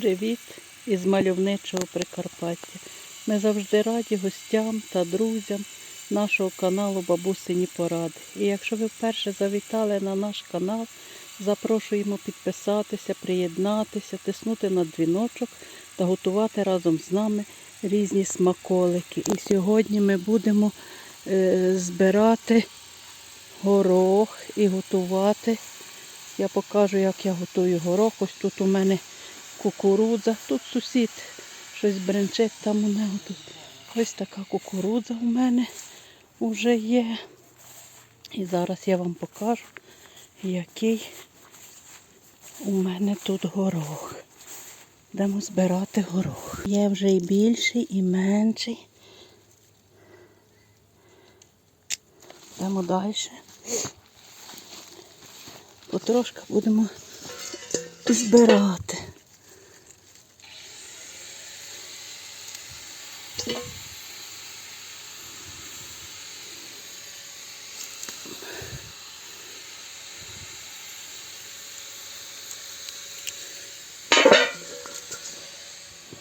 Привіт із мальовничого Прикарпаття. Ми завжди раді гостям та друзям нашого каналу Бабусині Поради. І якщо ви вперше завітали на наш канал, запрошуємо підписатися, приєднатися, тиснути на дзвіночок та готувати разом з нами різні смаколики. І сьогодні ми будемо е, збирати горох і готувати. Я покажу, як я готую горох. Ось тут у мене кукурудза. Тут сусід щось бренчить, там у нього тут ось така кукурудза у мене вже є. І зараз я вам покажу, який у мене тут горох. Будемо збирати горох. Є вже і більший, і менший. Йдемо далі. Потрошки будемо збирати.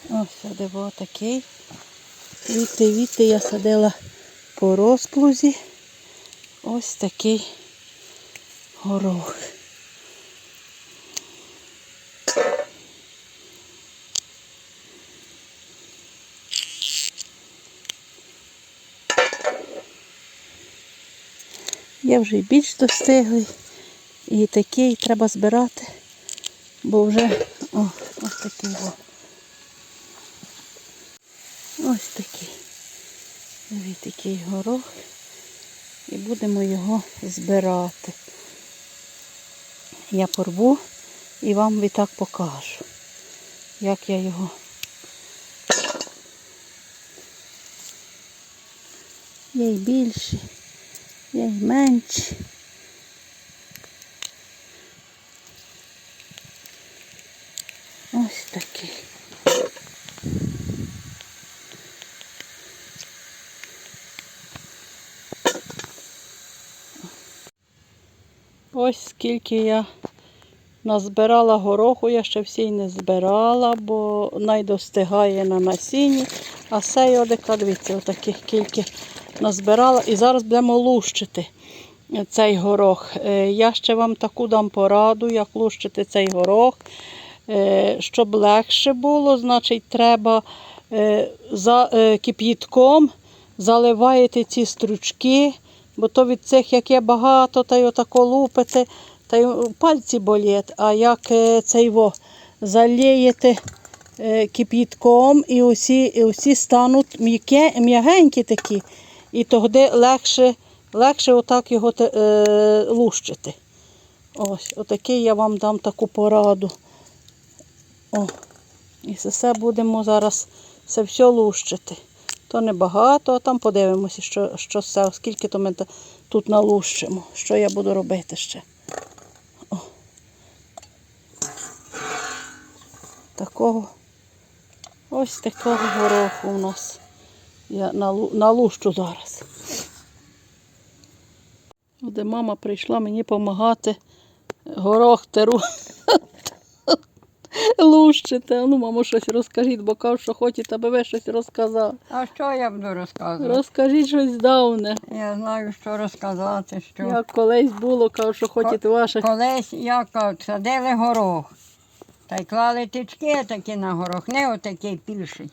Ось садиво такий. Віти, віти я садила по розплузі. Ось такий горох. Є вже більш достиглий. І такий треба збирати, бо вже о, ось такий. Ось такий. Ось такий горох. І будемо його збирати. Я порву і вам відтак покажу, як я його. Є й більші, є й менші. Ось такий. Ось скільки я назбирала гороху, я ще всій не збирала, бо найдостигає на насінні. А сей одека, дивіться, отаких кільки назбирала. І зараз будемо лущити цей горох. Е, Я ще вам таку дам пораду, як лущити цей горох. Е, Щоб легше було, значить, треба е, за кип'ятком заливаєте ці стручки, бо то від цих, як є багато, та й отако лупите, та й пальці болять. А як е, цей во залієте е, кип'ятком і усі, і усі стануть м'ягенькі такі, і тоді легше, легше отак його е, лущити. Ось, отакий я вам дам таку пораду. О, і все будемо зараз це все лущити. То небагато, а там подивимося, що, що все, скільки то ми тут налущимо, що я буду робити ще. О. Такого, ось такого гороху у нас. Я налу- налущу зараз. Де мама прийшла мені допомагати горох теру. Лущите. Ну, мамо, щось розкажіть, бо кажу, що хочете, аби ви щось розказали. А що я буду розказувати? Розкажіть щось давне. Я знаю, що розказати, що Як колись було, кажу, що хочете ваше. колись як садили горох. Та й клали тички такі на горох, не отакий більший.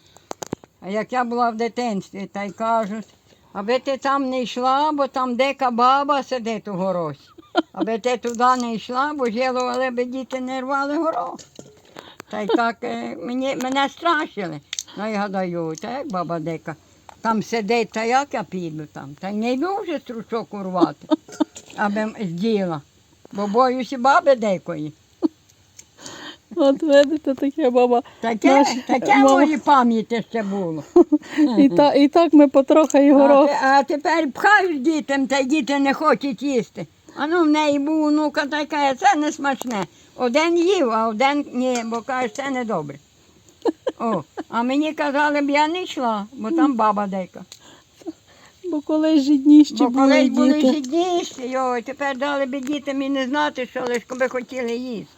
А як я була в дитинстві, та й кажуть, аби ти там не йшла, бо там дика баба сидить у горосі. Аби ти туди не йшла, бо жілували би діти не рвали горох. Та й так е, мені, мене страшили. Ну я гадаю, та як баба дика. Там сидить, та як я піду там. Та й не йду вже стручок урвати, аби м- зділа. Бо боюся баби дикої. От видите, таке баба. Таке, Наші- таке мама. в моїй пам'яті ще було. І, та, і так ми потрохи і горох. а тепер пхаєш дітям, та й діти не хочуть їсти. А ну в неї був онука така, це не смачне. Один їв, а один ні, бо каже, це не добре. О, а мені казали б я не йшла, бо там баба дека. Бо колись жідніші Бо були колись були діти. жидніші, йой, тепер дали б дітям і не знати, що лише би хотіли їсти.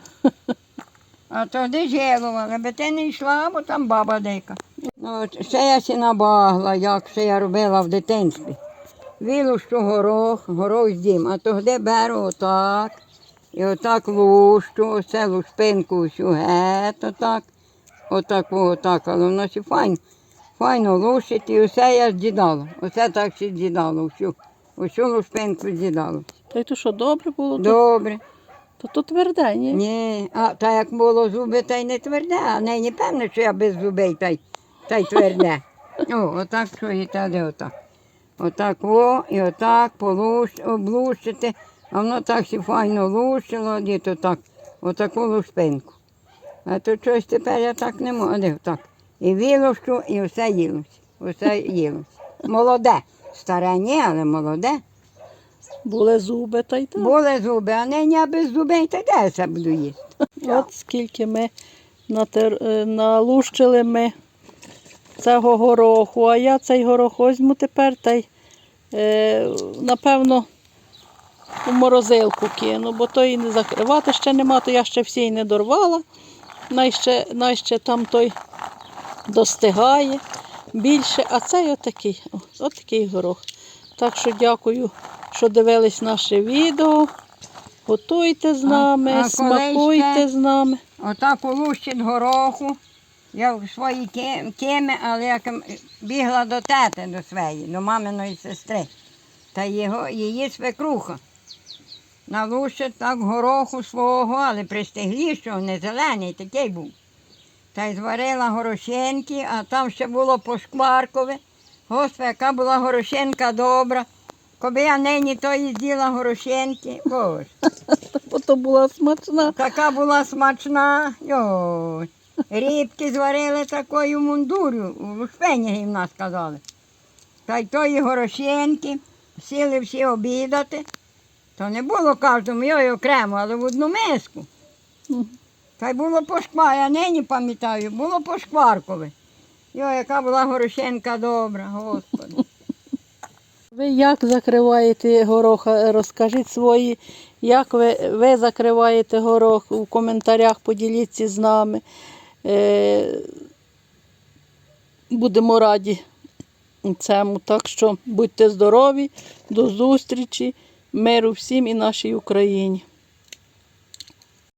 А тоді жалували, аби ти не йшла, бо там баба дика. Ну, от ще я сі набагла, як ще я робила в дитинстві. Вилущу горох, горох з дім, а тоді беру отак. І отак лущу, оце лушпинку всю гет, отак. Отак, отак, але воно ще файно. Файно лущить і усе я з'їдала. Оце так ще з'їдала, всю, всю лушпинку з'їдала. Та й то що добре було, Добре. то, то тверде, ні? Ні, а та як було зуби, та й не тверде, а не, не певне, що я без зубей та й, та й тверде. О, отак, що і тоді отак. Отак о, і отак полущ, облущити, а воно так ще файно лущило, діто так, отаку лушпинку. А то щось тепер я так не можу, так. І вілощу, і все їлося, усе їлося. Молоде, старе ні, але молоде. Були зуби, та й так. Були зуби, а нині я без зубей, та де я це буду їсти? От скільки ми натер... е, налущили ми цього гороху, а я цей горох візьму тепер та й, е, напевно, у морозилку кину, бо то і не закривати ще нема, то я ще всі й не дорвала. Най ще, там той достигає більше, а цей отакий, отакий горох. Так що дякую, що дивились наше відео. Готуйте з нами, а коли смакуйте з нами. Отак улущить гороху. Я в своїй ки- кими, але як бігла до тети до своєї, до маминої сестри. Та його, її свекруха. Налущить так гороху свого, але пристиглішого, не зелений, такий був. Та й зварила горошинки, а там ще було пошкваркове. Господи, яка була горошинка добра. Коби я нині то їздила горошинки, боже. Бо то була смачна. Така була смачна. Йой. Рібки зварили такою мундурю, в нас казали. Та й тої горошинки, сіли всі обідати. То не було кожному йой окремо, але в одну миску. Та й було пошквар, я нині пам'ятаю, було пошкваркове. Йой, яка була горошинка добра, господи. Ви як закриваєте горох? Е, Розкажіть свої, як ви, ви закриваєте горох у коментарях, поділіться з нами. Е, будемо раді цьому. Так що будьте здорові, до зустрічі, миру всім і нашій Україні.